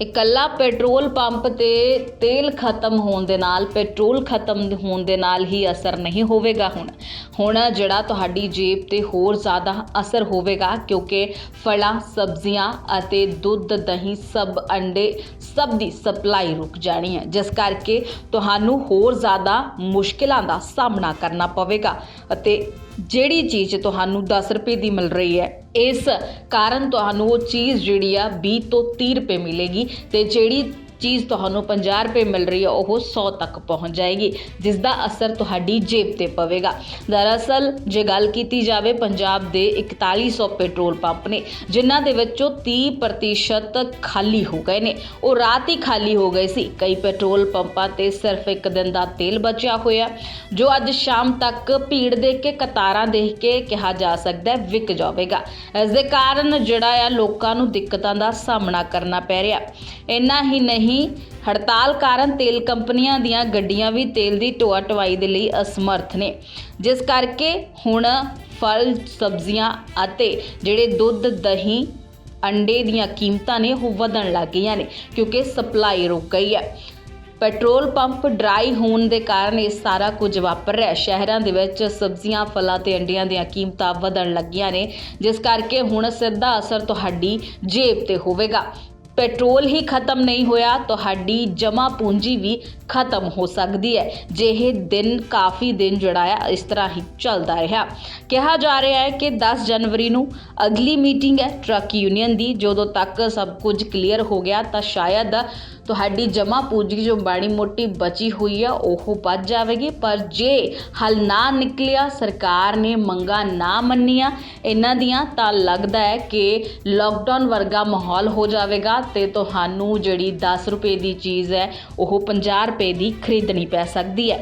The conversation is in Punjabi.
ਇਕੱਲਾ ਪੈਟਰੋਲ ਪੰਪ ਤੇ ਤੇਲ ਖਤਮ ਹੋਣ ਦੇ ਨਾਲ, ਪੈਟਰੋਲ ਖਤਮ ਹੋਣ ਦੇ ਨਾਲ ਹੀ ਅਸਰ ਨਹੀਂ ਹੋਵੇਗਾ ਹੁਣ। ਹੁਣ ਜਿਹੜਾ ਤੁਹਾਡੀ ਜੇਬ ਤੇ ਹੋਰ ਜ਼ਿਆਦਾ ਅਸਰ ਹੋਵੇਗਾ, ਕਿਉਂਕਿ ਫਲਾਂ, ਸਬਜ਼ੀਆਂ ਅਤੇ ਦੁੱਧ, ਦਹੀਂ ਸਭ ਅੰਡੇ, ਸਭ ਦੀ ਸਪਲਾਈ ਰੁਕ ਜਾਣੀ ਹੈ। ਜਿਸ ਕਰਕੇ ਤੁਹਾਨੂੰ ਹੋਰ ਜ਼ਿਆਦਾ ਮੁਸ਼ਕਿਲਾਂ ਦਾ ਸਾਹਮਣਾ ਕਰਨਾ ਪਵੇਗਾ। ਅਤੇ ਜਿਹੜੀ ਚੀਜ਼ ਤੁਹਾਨੂੰ 10 ਰੁਪਏ ਦੀ ਮਿਲ ਰਹੀ ਹੈ ਇਸ ਕਾਰਨ ਤੁਹਾਨੂੰ ਉਹ ਚੀਜ਼ ਜਿਹੜੀ ਆ 20 ਤੋਂ 30 ਰੁਪਏ ਮਿਲੇਗੀ ਤੇ ਜਿਹੜੀ ਚੀਜ਼ ਤੁਹਾਨੂੰ 50 ਰੁਪਏ ਮਿਲ ਰਹੀ ਹੈ, ਉਹ 100 ਤੱਕ ਪਹੁੰਚ ਜਾਏਗੀ ਜਿਸ ਦਾ ਅਸਰ ਤੁਹਾਡੀ ਜੇਬ ਤੇ ਪਵੇਗਾ। ਦਰਅਸਲ, ਜੇ ਗੱਲ ਕੀਤੀ ਜਾਵੇ, ਪੰਜਾਬ ਦੇ 4100 ਪੈਟਰੋਲ ਪੰਪ ਨੇ, ਜਿਨ੍ਹਾਂ ਦੇ ਵਿੱਚੋਂ 30% ਖਾਲੀ ਹੋ ਗਏ ਨੇ। ਉਹ ਰਾਤ ਹੀ ਖਾਲੀ ਹੋ ਗਏ ਸੀ। ਕਈ ਪੈਟਰੋਲ ਪੰਪਾਂ ਤੇ ਸਿਰਫ ਇੱਕ ਦਿਨ ਦਾ ਤੇਲ ਬਚਿਆ ਹੋਇਆ, ਜੋ ਅੱਜ ਸ਼ਾਮ ਤੱਕ ਭੀੜ ਦੇਖ ਕੇ, ਕਤਾਰਾਂ ਦੇਖ ਕੇ ਕਿਹਾ ਜਾ ਸਕਦਾ ਹੈ, ਵਿਕ ਜਾਵੇਗਾ। ਇਸ ਦੇ ਕਾਰਨ ਜਿਹੜਾ ਆ, ਲੋਕਾਂ ਨੂੰ ਦਿੱਕਤਾਂ ਦਾ ਸਾਹਮਣਾ ਕਰਨਾ ਪੈ ਰਿਹਾ। ਇੰਨਾ ਹੀ ਨਹੀਂ ਹੜਤਾਲ ਕਾਰਨ ਤੇਲ ਕੰਪਨੀਆਂ ਦੀਆਂ ਗੱਡੀਆਂ ਵੀ ਤੇਲ ਦੀ ਢੋਆ ਢਵਾਈ ਦੇ ਲਈ ਅਸਮਰਥ ਨੇ। ਜਿਸ ਕਰਕੇ ਹੁਣ ਫਲ, ਸਬਜ਼ੀਆਂ ਅਤੇ ਜਿਹੜੇ ਦੁੱਧ, ਦਹੀਂ, ਅੰਡੇ ਦੀਆਂ ਕੀਮਤਾਂ ਨੇ ਉਹ ਵਧਣ ਲੱਗ ਗਈਆਂ ਨੇ, ਕਿਉਂਕਿ ਸਪਲਾਈ ਰੁਕ ਗਈ ਹੈ। ਪੈਟਰੋਲ ਪੰਪ ਡਰਾਈ ਹੋਣ ਦੇ ਕਾਰਨ ਇਹ ਸਾਰਾ ਕੁਝ ਵਾਪਰ ਰਿਹਾ ਸ਼ਹਿਰਾਂ ਦੇ ਵਿੱਚ ਸਬਜ਼ੀਆਂ, ਫਲਾਂ ਤੇ ਅੰਡਿਆਂ ਦੀਆਂ ਕੀਮਤਾਂ ਵਧਣ ਲੱਗੀਆਂ ਨੇ, ਜਿਸ ਕਰਕੇ ਹੁਣ ਸਿੱਧਾ ਅਸਰ ਤੁਹਾਡੀ ਜੇਬ ਤੇ ਹੋਵੇਗਾ। ਪੈਟਰੋਲ ਹੀ ਖਤਮ ਨਹੀਂ ਹੋਇਆ, ਤੁਹਾਡੀ ਜਮਾ ਪੂੰਜੀ ਵੀ ਖਤਮ ਹੋ ਸਕਦੀ ਹੈ। ਜੇ ਇਹ ਦਿਨ ਕਾਫੀ ਦਿਨ ਜਿਹੜਾ ਹੈ ਇਸ ਤਰ੍ਹਾਂ ਹੀ ਚੱਲਦਾ ਰਿਹਾ। ਕਿਹਾ ਜਾ ਰਿਹਾ ਹੈ ਕਿ 10 ਜਨਵਰੀ ਨੂੰ ਅਗਲੀ ਮੀਟਿੰਗ ਹੈ ਟਰੱਕ ਯੂਨੀਅਨ ਦੀ। ਜਦੋਂ ਤੱਕ ਸਭ ਕੁਝ ਕਲੀਅਰ ਹੋ ਗਿਆ, ਤਾਂ ਸ਼ਾਇਦ ਤੁਹਾਡੀ ਜਮਾ ਪੂੰਜੀ ਜੋ ਬਾਣੀ ਮੋਟੀ ਬਚੀ ਹੋਈ ਆ, ਉਹ ਵੱਧ ਜਾਵੇਗੀ। ਪਰ ਜੇ ਹੱਲ ਨਾ ਨਿਕਲਿਆ, ਸਰਕਾਰ ਨੇ ਮੰਗਾਂ ਨਾ ਮੰਨੀਆਂ, ਇਹਨਾਂ ਦੀਆਂ ਤਾਂ ਲੱਗਦਾ ਹੈ ਕਿ ਲੋਕਡਾਊਨ ਵਰਗਾ ਮਾਹੌਲ ਹੋ ਜਾਵੇਗਾ ਤੇ ਤੁਹਾਨੂੰ ਜਿਹੜੀ 10 ਰੁਪਏ ਦੀ ਚੀਜ਼ ਹੈ, ਉਹ 50 ਰੁਪਏ ਦੀ ਖਰੀਦਣੀ ਪੈ ਸਕਦੀ ਹੈ।